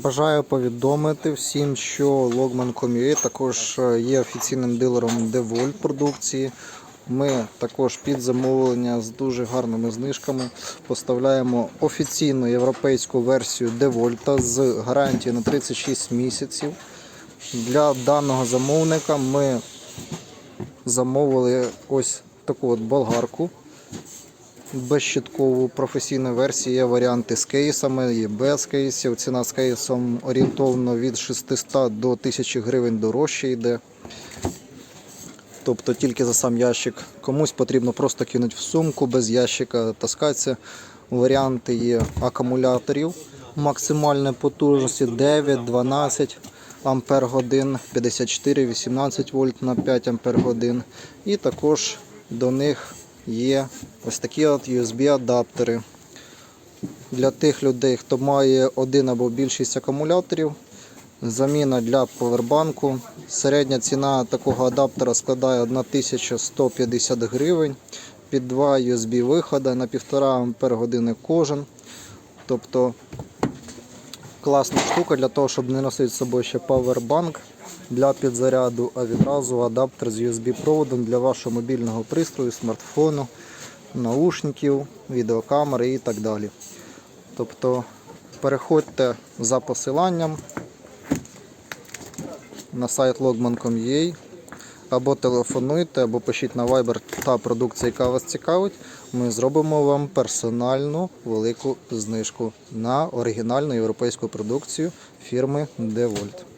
Бажаю повідомити всім, що Logman.com.ua також е, є офіційним дилером DeWalt продукції. Ми також під замовлення з дуже гарними знижками поставляємо офіційну європейську версію DeWalt з гарантією на 36 місяців. Для даного замовника ми замовили ось таку от болгарку безщиткову професійну версію. Є варіанти з кейсами, є без кейсів. Ціна з кейсом орієнтовно від 600 до 1000 гривень дорожче йде. Тобто тільки за сам ящик. Комусь потрібно просто кинути в сумку, без ящика таскатися. Варіанти є акумуляторів максимальної потужності 9, 12 ампер годин, 54, 18 вольт на 5 ампер годин. І також до них є ось такі от USB-адаптери. Для тих людей, хто має один або більшість акумуляторів, заміна для повербанку. Середня ціна такого адаптера складає 1150 гривень. Під два USB виходи на 1,5 ампер години кожен. Тобто класна штука для того, щоб не носити з собою ще павербанк для підзаряду, а відразу адаптер з USB-проводом для вашого мобільного пристрою, смартфону, наушників, відеокамери і так далі. Тобто переходьте за посиланням на сайт logman.com.ua або телефонуйте, або пишіть на Viber та продукція, яка вас цікавить. Ми зробимо вам персональну велику знижку на оригінальну європейську продукцію фірми DeWalt.